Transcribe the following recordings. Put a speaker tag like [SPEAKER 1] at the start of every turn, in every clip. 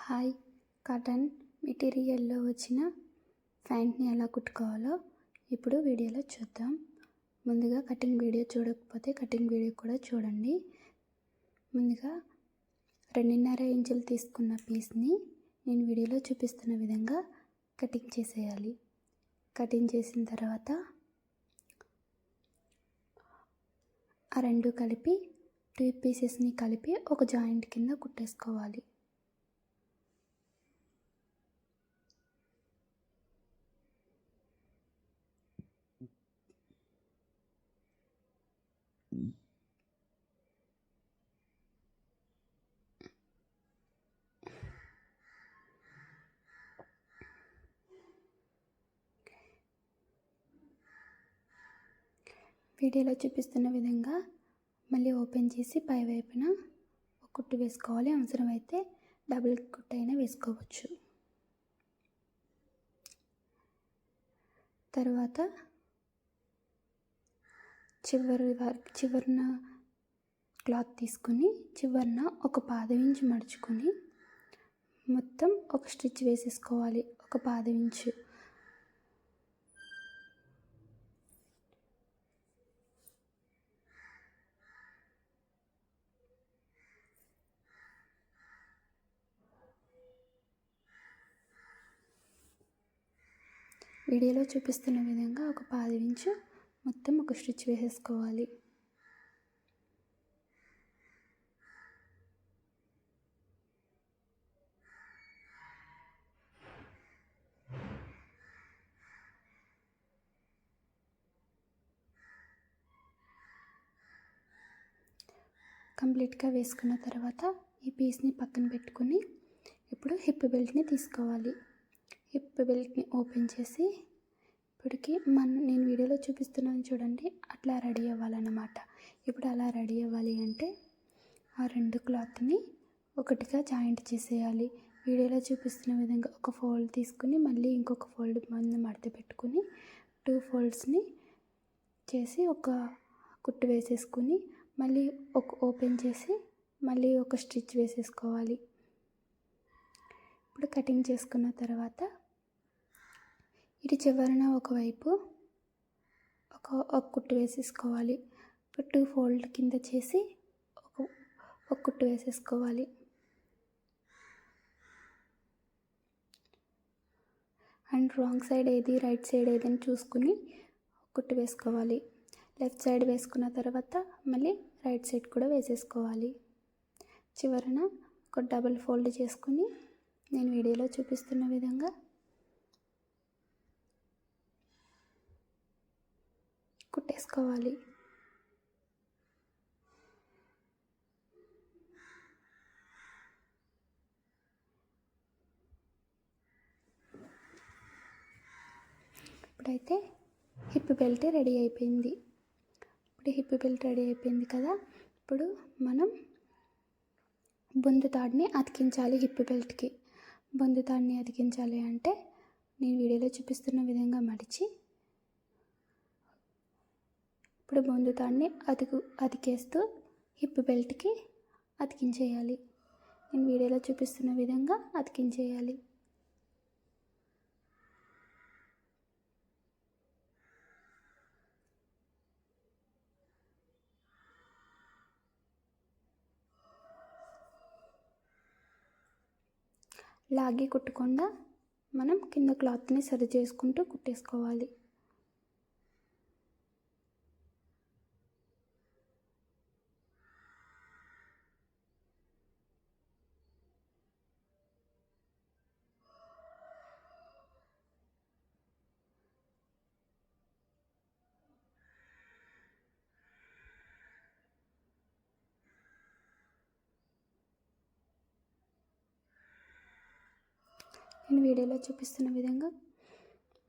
[SPEAKER 1] Hi. Cotton మెటీరియల్లో వచ్చిన ప్యాంట్ని ఎలా కుట్టుకోవాలో ఇప్పుడు వీడియోలో చూద్దాం. ముందుగా కటింగ్ వీడియో చూడకపోతే కటింగ్ వీడియో కూడా చూడండి. ముందుగా రెండున్నర ఇంచులు తీసుకున్న పీస్ని నేను వీడియోలో చూపిస్తున్న విధంగా కటింగ్ చేసేయాలి. కటింగ్ చేసిన తర్వాత ఆ రెండు కలిపి టూ పీసెస్ని కలిపి ఒక జాయింట్ కింద కుట్టేసుకోవాలి. వీడియోలో చూపిస్తున్న విధంగా మళ్ళీ ఓపెన్ చేసి పై వైపున ఒక కుట్టు వేసుకోవాలి. అవసరమైతే డబుల్ కుట్టు అయినా వేసుకోవచ్చు. తర్వాత చివరి వరకు చివరిన క్లాత్ తీసుకుని చివరిన ఒక పాదం మడుచుకొని మొత్తం ఒక స్టిచ్ వేసేసుకోవాలి. ఒక పాదవించు. వీడియోలో చూపిస్తున్న విధంగా ఒక పాది ఇంచు మొత్తం ఒక స్టిచ్ వేసేసుకోవాలి. కంప్లీట్గా వేసుకున్న తర్వాత ఈ పీస్ని పక్కన పెట్టుకుని ఇప్పుడు హిప్ బెల్ట్ని తీసుకోవాలి. హిప్ బెల్ట్ని ఓపెన్ చేసి ఇప్పటికి మన నేను వీడియోలో చూపిస్తున్నాను చూడండి అట్లా రెడీ అవ్వాలన్నమాట. ఇప్పుడు అలా రెడీ అవ్వాలి అంటే ఆ రెండు క్లాత్ని ఒకటిగా జాయింట్ చేసేయాలి. వీడియోలో చూపిస్తున్న విధంగా ఒక ఫోల్డ్ తీసుకుని మళ్ళీ ఇంకొక ఫోల్డ్ మందు మడత పెట్టుకుని టూ ఫోల్డ్స్ని చేసి ఒక కుట్టు వేసేసుకుని మళ్ళీ ఒక ఓపెన్ చేసి మళ్ళీ ఒక స్టిచ్ వేసేసుకోవాలి. ఇప్పుడు కటింగ్ చేసుకున్న తర్వాత ఇటు చివరన ఒకవైపు ఒక ఒక కుట్టు వేసేసుకోవాలి. టూ ఫోల్డ్ కింద చేసి ఒక ఒక కుట్టు వేసేసుకోవాలి. అండ్ రాంగ్ సైడ్ ఏది రైట్ సైడ్ ఏదని చూసుకుని కుట్టు వేసుకోవాలి. లెఫ్ట్ సైడ్ వేసుకున్న తర్వాత మళ్ళీ రైట్ సైడ్ కూడా వేసేసుకోవాలి. చివరన ఒక డబుల్ ఫోల్డ్ చేసుకుని నేను వీడియోలో చూపిస్తున్న విధంగా కుట్టేసుకోవాలి. ఇప్పుడైతే హిప్ బెల్ట్ రెడీ అయిపోయింది. ఇప్పుడు హిప్ బెల్ట్ రెడీ అయిపోయింది కదా? ఇప్పుడు మనం బొందు తాడిని అతికించాలి హిప్ బెల్ట్కి. బొందు తాడిని అతికించాలి అంటే నేను వీడియోలో చూపిస్తున్న విధంగా మడిచి ఇప్పుడు బొందు అతికు అతికేస్తూ హిప్ బెల్ట్కి అతికించేయాలి. నేను వీడియోలో చూపిస్తున్న విధంగా అతికించేయాలి. లాగి కుట్టకుండా మనం కింద క్లాత్ని సరి చేసుకుంటూ కుట్టేసుకోవాలి. నేను వీడియోలో చూపిస్తున్న విధంగా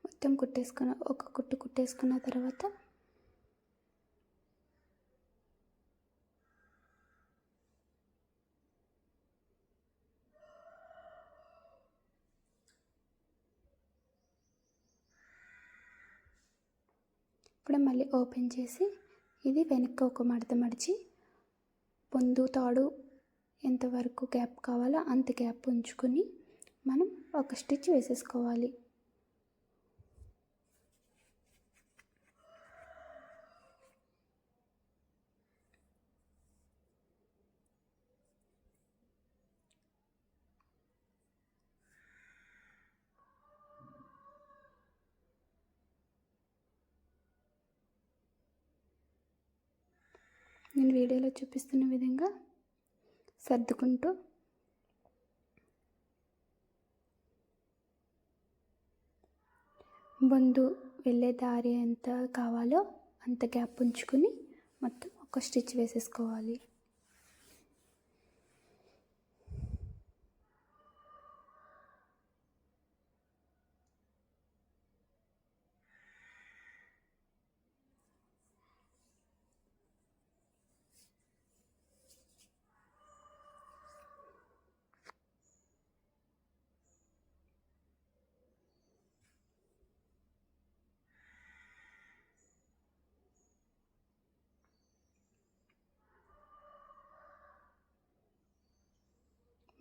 [SPEAKER 1] మొత్తం కుట్టేసుకున్న ఒక కుట్టు కుట్టేసుకున్న తర్వాత ఇప్పుడు మళ్ళీ ఓపెన్ చేసి ఇది వెనక్కి ఒక మడత మడిచి పొందు తాడు ఎంతవరకు గ్యాప్ కావాలో అంత గ్యాప్ ఉంచుకొని మనం ఒక స్టిచ్ వేసేసుకోవాలి. నేను వీడియోలో చూపిస్తున్న విధంగా సర్దుకుంటూ బొందు వెళ్ళే దారి ఎంత కావాలో అంత గ్యాప్ ఉంచుకుని మొత్తం ఒక స్టిచ్ వేసేసుకోవాలి.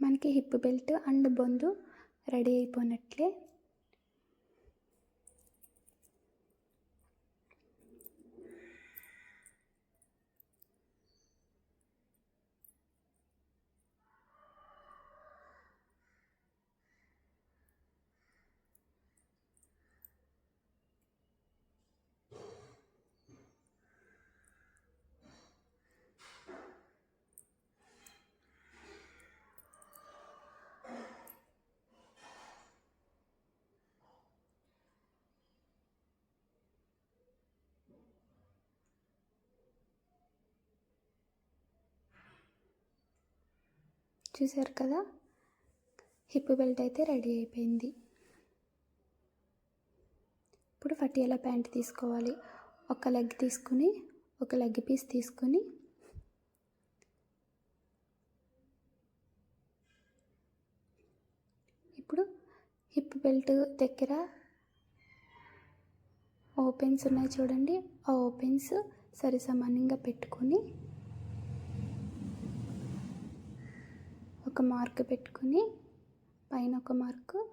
[SPEAKER 1] మనకి హిప్ బెల్ట్ అండ్ బొందు రెడీ అయిపోయినట్లే చూసారు కదా? హిప్ బెల్ట్ అయితే రెడీ అయిపోయింది. ఇప్పుడు పటియాలా ప్యాంట్ తీసుకోవాలి. ఒక లెగ్ తీసుకుని ఒక లెగ్ పీస్ తీసుకుని ఇప్పుడు హిప్ బెల్ట్ దగ్గర ఓపెన్స్ ఉన్నాయి చూడండి. ఆ ఓపెన్స్ సరి సమానంగా పెట్టుకొని ఒక మార్క్ పెట్టుకుని పైన ఒక మార్కు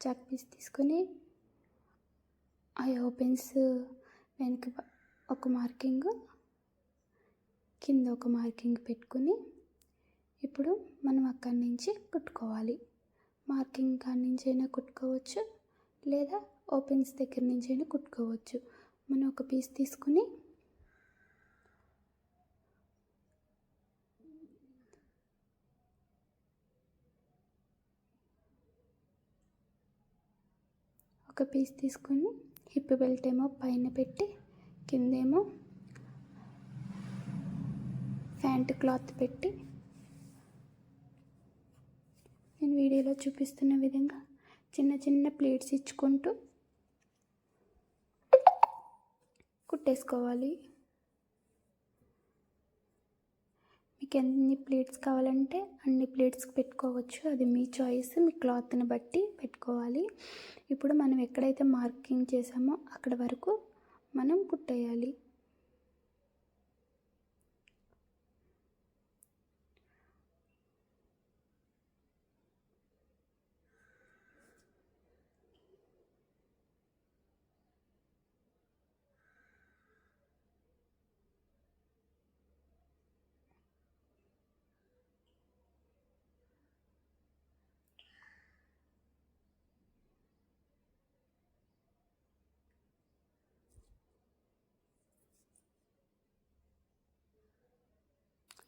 [SPEAKER 1] చాక్ పీస్ తీసుకొని ఆ ఓపెన్స్ వెనక ఒక మార్కింగ్ కింద ఒక మార్కింగ్ పెట్టుకుని ఇప్పుడు మనం అక్కడి నుంచి కుట్టుకోవాలి. మార్కింగ్ కాడి నుంచి అయినా కుట్టుకోవచ్చు లేదా ఓపెన్స్ దగ్గర నుంచి అయినా కుట్టుకోవచ్చు. మనం ఒక పీస్ తీసుకుని ఒక పీస్ తీసుకొని హిప్ బెల్ట్ ఏమో పైన పెట్టి కిందేమో ప్యాంట్ క్లాత్ పెట్టి నేను వీడియోలో చూపిస్తున్న విధంగా చిన్న చిన్న ప్లేట్స్ ఇచ్చుకుంటూ కుట్టేసుకోవాలి. మీకు ఎన్ని ప్లేట్స్ కావాలంటే అన్ని ప్లేట్స్ పెట్టుకోవచ్చు. అది మీ చాయిస్ మీ క్లాత్ని బట్టి పెట్టుకోవాలి. ఇప్పుడు మనం ఎక్కడైతే మార్కింగ్ చేసామో అక్కడ వరకు మనం కుట్టేయాలి.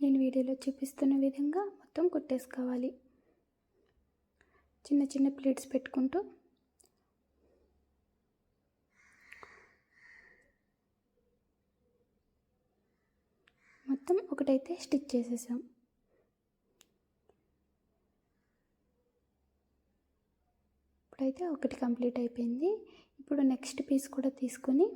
[SPEAKER 1] నేను వీడియోలో చూపిస్తున్న విధంగా మొత్తం కుట్టేసుకోవాలి. చిన్న చిన్న ప్లేట్స్ పెట్టుకుంటూ మొత్తం ఒకటైతే స్టిచ్ చేసేసాం. ఇప్పుడైతే ఒకటి కంప్లీట్ అయిపోయింది. ఇప్పుడు నెక్స్ట్ పీస్ కూడా తీసుకొని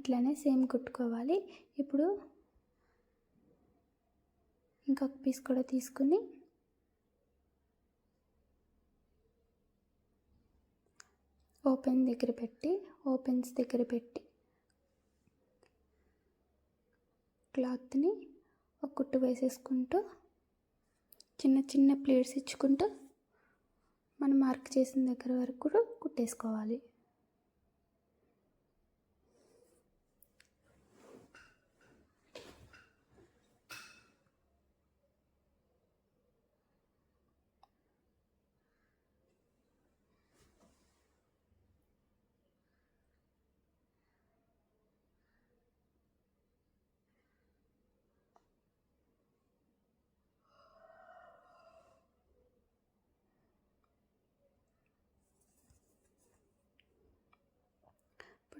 [SPEAKER 1] అట్లానే సేమ్ కుట్టుకోవాలి. ఇప్పుడు ఇంకొక పీస్ కూడా తీసుకుని ఓపెన్ దగ్గర పెట్టి ఓపెన్స్ దగ్గర పెట్టి క్లాత్ని ఒక కుట్టు వేసేసుకుంటూ చిన్న చిన్న ప్లేట్స్ ఇచ్చుకుంటూ మనం మార్క్ చేసిన దగ్గర వరకు కూడా కుట్టేసుకోవాలి.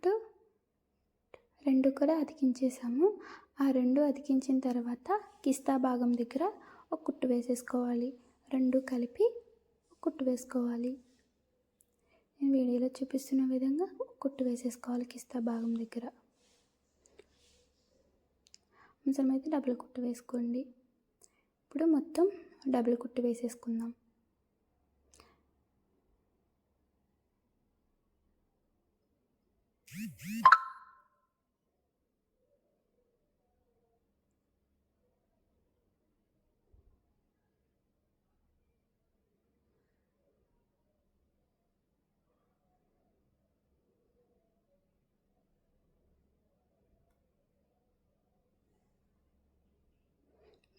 [SPEAKER 1] ఇప్పుడు రెండు కూడా అతికించేసాము. ఆ రెండు అతికించిన తర్వాత కిస్తా భాగం దగ్గర ఒక కుట్టు వేసేసుకోవాలి. రెండు కలిపి కుట్టు వేసుకోవాలి. నేను వీడియోలో చూపిస్తున్న విధంగా కుట్టు వేసేసుకోవాలి కిస్తా భాగం దగ్గర. అవసరమైతే డబుల్ కుట్టు వేసుకోండి. ఇప్పుడు మొత్తం డబుల్ కుట్టు వేసేసుకుందాం.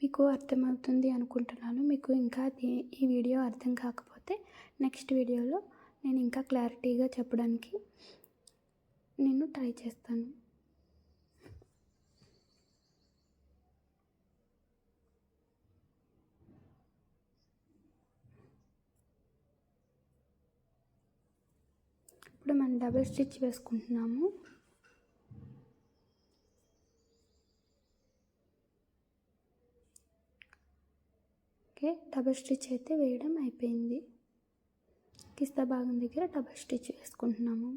[SPEAKER 1] మీకు అర్థమవుతుంది అనుకుంటున్నాను. మీకు ఇంకా ఈ వీడియో అర్థం కాకపోతే నెక్స్ట్ వీడియోలో నేను ఇంకా క్లారిటీగా చెప్పడానికి నేను ట్రై చేస్తాను. ఇప్పుడు మనం డబుల్ స్టిచ్ వేసుకుంటున్నాము. ఓకే డబుల్ స్టిచ్ అయితే వేయడం అయిపోయింది. కిస్తా భాగం దగ్గర డబుల్ స్టిచ్ వేసుకుంటున్నాము.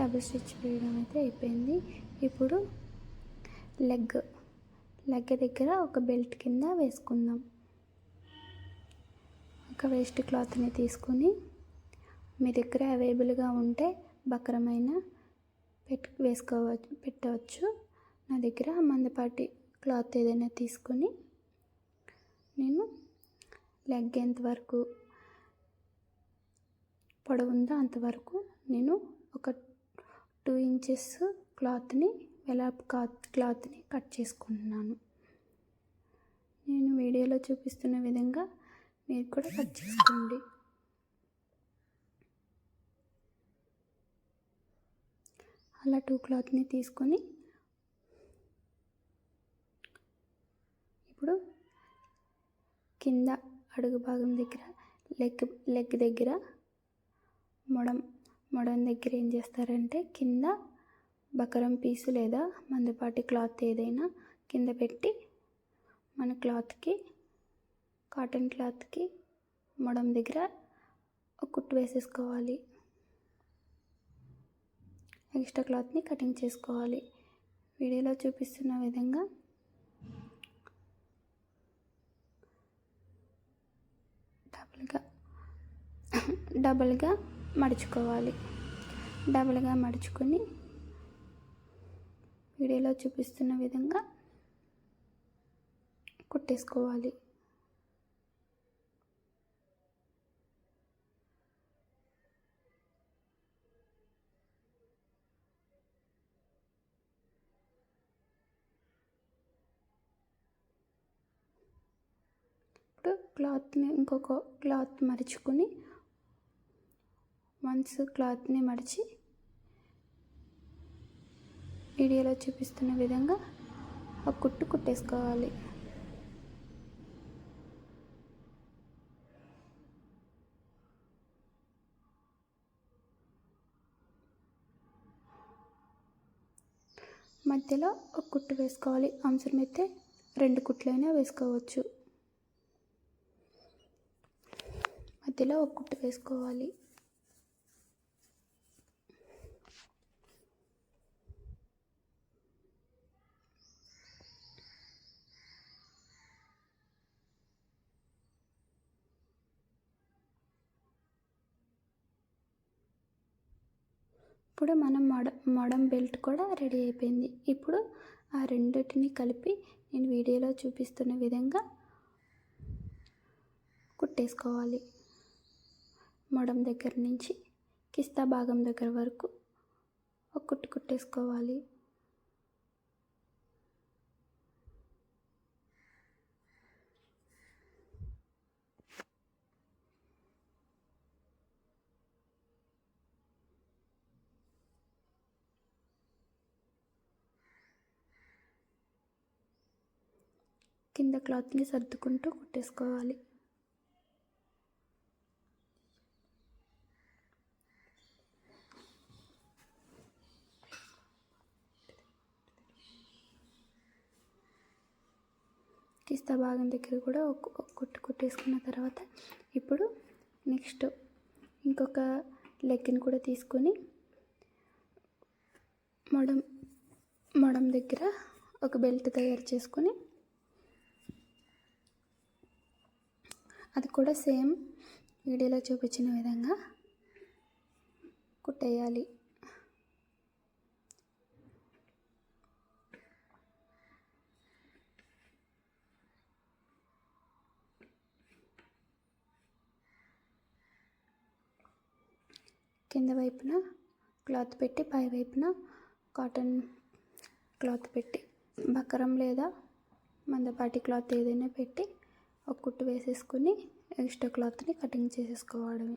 [SPEAKER 1] డబుల్ స్టిచ్ వేయడం అయితే అయిపోయింది. ఇప్పుడు లెగ్ లెగ్ దగ్గర ఒక బెల్ట్ కింద వేసుకుందాం. ఒక వేస్ట్ క్లాత్ని తీసుకొని మీ దగ్గర అవైలబుల్గా ఉంటే బక్రమైన పెట్ వేసుకోవచ్చు పెట్టవచ్చు. నా దగ్గర మందపాటి క్లాత్ ఏదైనా తీసుకొని నేను లెగ్ ఎంతవరకు పొడవు ఉందో అంతవరకు నేను ఒక టూ ఇంచెస్ క్లాత్ని వెలాప్ క్లాత్ క్లాత్ని కట్ చేసుకుంటున్నాను. నేను వీడియోలో చూపిస్తున్న విధంగా మీరు కూడా కట్ చేసుకోండి. అలా టూ క్లాత్ని తీసుకొని ఇప్పుడు కింద అడుగు భాగం దగ్గర లెగ్ లెగ్ దగ్గర మొడం మొడం దగ్గర ఏం చేస్తారంటే కింద బకరం పీసు లేదా మందుపాటి క్లాత్ ఏదైనా కింద పెట్టి మన క్లాత్కి కాటన్ క్లాత్కి మొడం దగ్గర ఒక కుట్టు వేసేసుకోవాలి. ఎక్స్ట్రా క్లాత్ని కటింగ్ చేసుకోవాలి. వీడియోలో చూపిస్తున్న విధంగా డబుల్గా డబుల్గా మడుచుకోవాలి. డబుల్గా మడుచుకొని వీడియోలో చూపిస్తున్న విధంగా కుట్టేసుకోవాలి. ఇప్పుడు క్లాత్ని ఇంకొక క్లాత్ మరుచుకుని వన్స్ క్లాత్ని మడిచి వీడియోలో చూపిస్తున్న విధంగా ఆ కుట్టు కుట్టేసుకోవాలి. మధ్యలో ఒక కుట్టు వేసుకోవాలి. అవసరమైతే రెండు కుట్లైనా వేసుకోవచ్చు. మధ్యలో ఒక కుట్టు వేసుకోవాలి. ఇప్పుడు మనం మడ మడం బెల్ట్ కూడా రెడీ అయిపోయింది. ఇప్పుడు ఆ రెండింటిని కలిపి నేను వీడియోలో చూపిస్తున్న విధంగా కుట్టేసుకోవాలి. మడం దగ్గర నుంచి కిస్తా భాగం దగ్గర వరకు ఒక కుట్టు కుట్టేసుకోవాలి. కింద క్లాత్ని సర్దుకుంటూ కుట్టేసుకోవాలి. కిస్తా భాగం దగ్గర కూడా ఒక కుట్టు కుట్టేసుకున్న తర్వాత ఇప్పుడు నెక్స్ట్ ఇంకొక లెగ్ని కూడా తీసుకొని మొడం మొడం దగ్గర ఒక బెల్ట్ తయారు చేసుకొని అది కూడా సేమ్ వీడియోలో చూపించిన విధంగా కుట్టేయాలి. కింద వైపున క్లాత్ పెట్టి పై వైపున కాటన్ క్లాత్ పెట్టి బకరం లేదా మందపాటి క్లాత్ ఏదైనా పెట్టి ఒక కుట్టు వేసేసుకుని ఎక్స్ట్రా క్లాత్ని కటింగ్ చేసేసుకోవడమే.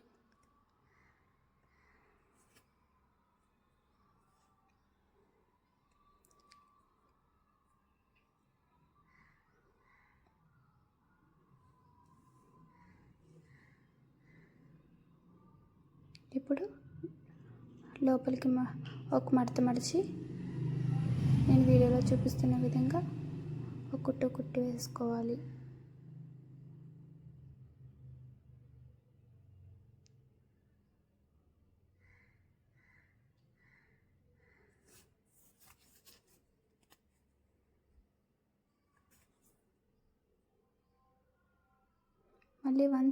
[SPEAKER 1] ఇప్పుడు లోపలికి ఒక మడత మడిచి నేను వీడియోలో చూపిస్తున్న విధంగా ఒక కుట్టు కుట్టు వేసుకోవాలి.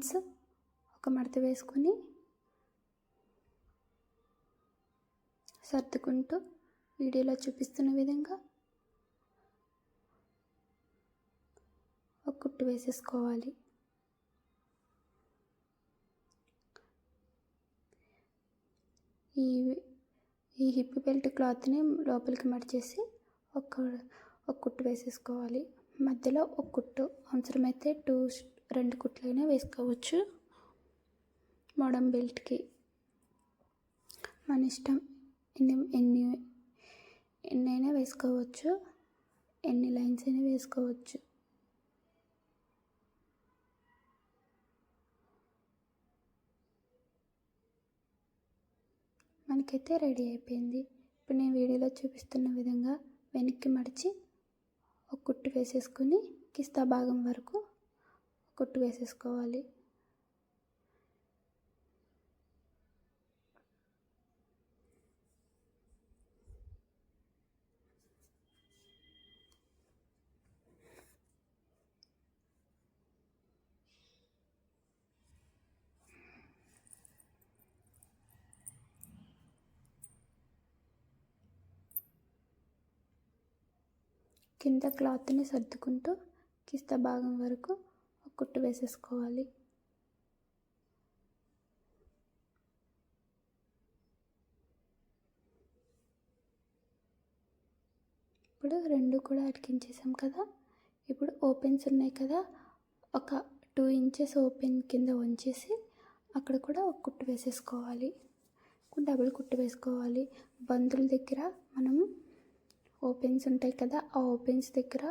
[SPEAKER 1] మళ్ళీ ఒక మడత వేసుకొని సర్దుకుంటూ వీడియోలో చూపిస్తున్న విధంగా ఒక కుట్టు వేసేసుకోవాలి. ఈ ఈ హిప్ బెల్ట్ క్లాత్ని లోపలికి మడిచేసి ఒక ఒక కుట్టు వేసేసుకోవాలి. మధ్యలో ఒక కుట్టు అవసరమైతే టూ రెండు కుట్లైనా వేసుకోవచ్చు. మోడమ్ బెల్ట్కి. మన ఇష్టం ఎన్ని ఎన్ని ఎన్నైనా వేసుకోవచ్చు. ఎన్ని లైన్స్ అయినా వేసుకోవచ్చు. మనకైతే రెడీ అయిపోయింది. ఇప్పుడు నేను వీడియోలో చూపిస్తున్న విధంగా వెనక్కి మడిచి ఒక కుట్టు వేసేసుకొని కిస్తా భాగం వరకు కుట్టు వేసేసుకోవాలి. కింద క్లాత్ని సర్దుకుంటూ కిస్త భాగం వరకు కుట్టు వేసేసుకోవాలి. ఇప్పుడు రెండు కూడా అతికించేసాం కదా. ఇప్పుడు ఓపెన్స్ ఉన్నాయి కదా. ఒక టూ ఇంచెస్ ఓపెన్ కింద ఉంచేసి అక్కడ కూడా ఒక కుట్టు వేసేసుకోవాలి. డబుల్ కుట్టు వేసుకోవాలి. బంతుల దగ్గర మనం ఓపెన్స్ ఉంటాయి కదా ఆ ఓపెన్స్ దగ్గర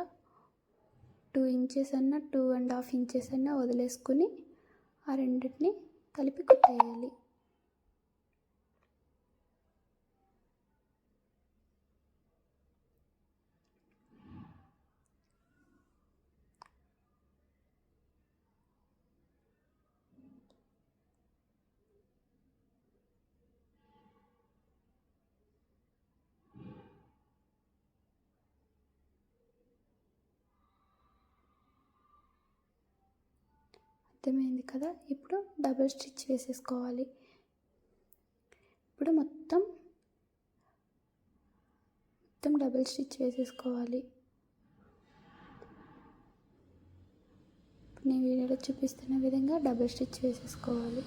[SPEAKER 1] టూ ఇంచెస్ అన్న టూ అండ్ హాఫ్ ఇంచెస్ అన్న వదిలేసుకుని ఆ రెండింటిని కలిపి కుట్టేయాలి. అర్థమైంది కదా? ఇప్పుడు డబుల్ స్టిచ్ వేసేసుకోవాలి. ఇప్పుడు మొత్తం మొత్తం డబుల్ స్టిచ్ వేసేసుకోవాలి. నేను వీడియోలో చూపిస్తున్న విధంగా డబుల్ స్టిచ్ వేసేసుకోవాలి.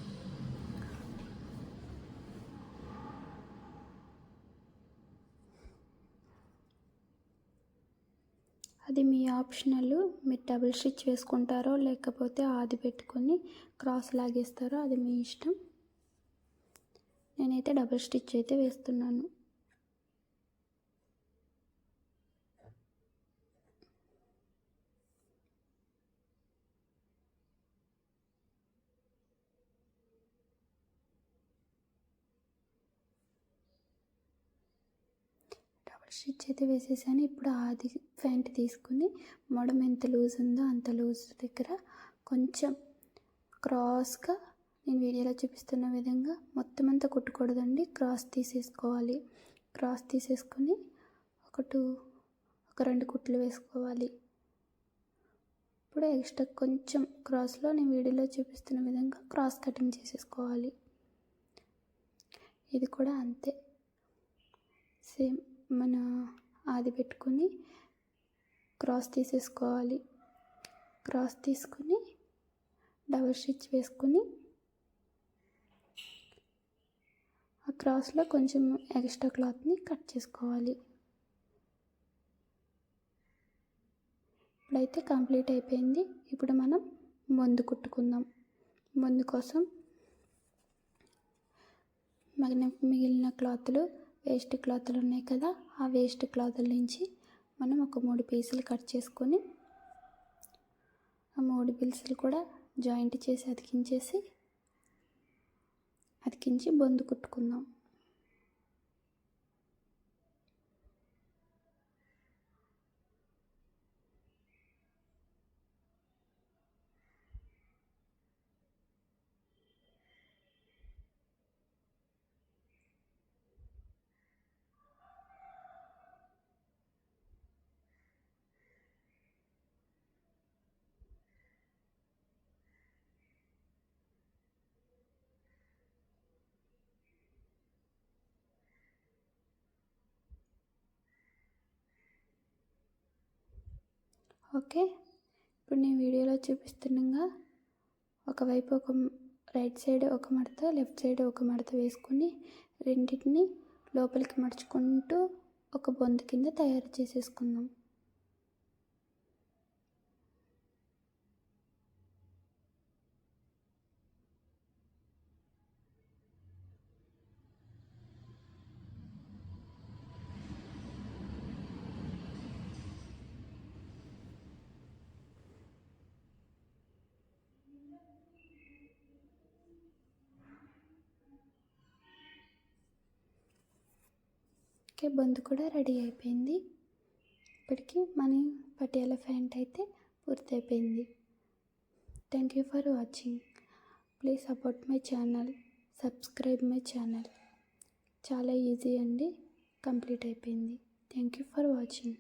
[SPEAKER 1] అది మీ ఆప్షనల్ మీరు డబుల్ స్టిచ్ వేసుకుంటారో లేకపోతే ఆది పెట్టుకొని క్రాస్ లాగేస్తారో అది మీ ఇష్టం. నేనైతే డబుల్ స్టిచ్ అయితే వేస్తున్నాను. స్టిచ్ అయితే వేసేసాను. ఇప్పుడు ఆది ప్యాంట్ తీసుకుని మొడం ఎంత లూజ్ ఉందో అంత లూజ్ దగ్గర కొంచెం క్రాస్గా నేను వీడియోలో చూపిస్తున్న విధంగా మొత్తం అంతా కుట్టకూడదండి. క్రాస్ తీసేసుకోవాలి. క్రాస్ తీసేసుకొని ఒక టూ ఒక రెండు కుట్లు వేసుకోవాలి. ఇప్పుడు ఎక్స్ట్రా కొంచెం క్రాస్లో నేను వీడియోలో చూపిస్తున్న విధంగా క్రాస్ కటింగ్ చేసేసుకోవాలి. ఇది కూడా అంతే. సేమ్. మన ఆది పెట్టుకొని క్రాస్ తీసేసుకోవాలి. క్రాస్ తీసుకొని డబుల్ స్టిచ్ వేసుకొని ఆ క్రాస్లో కొంచెం ఎక్స్ట్రా క్లాత్ని కట్ చేసుకోవాలి. ఇప్పుడైతే కంప్లీట్ అయిపోయింది. ఇప్పుడు మనం మందు కుట్టుకుందాం. మందు కోసం మిగిలిన మిగిలిన క్లాత్లు వేస్ట్ క్లాతులు ఉన్నాయి కదా ఆ వేస్ట్ క్లాతుల నుంచి మనం ఒక మూడు పీసులు కట్ చేసుకొని ఆ మూడు పీసులు కూడా జాయింట్ చేసి అతికించేసి అతికించి బొందు కుట్టుకుందాం. ఓకే. ఇప్పుడు నేను వీడియోలో చూపిస్తుండగా ఒకవైపు ఒక రైట్ సైడ్ ఒక మడత లెఫ్ట్ సైడ్ ఒక మడత వేసుకొని రెండింటిని లోపలికి మడుచుకుంటూ ఒక బొంద కింద తయారు చేసేసుకుందాం. ఓకే బొందు కూడా రెడీ అయిపోయింది. ఇప్పటికీ మన పటియాల ప్యాంట్ అయితే పూర్తయిపోయింది. Thank you for watching. Please support my channel subscribe my channel. చాలా ఈజీ అండి కంప్లీట్ అయిపోయింది. Thank you for watching.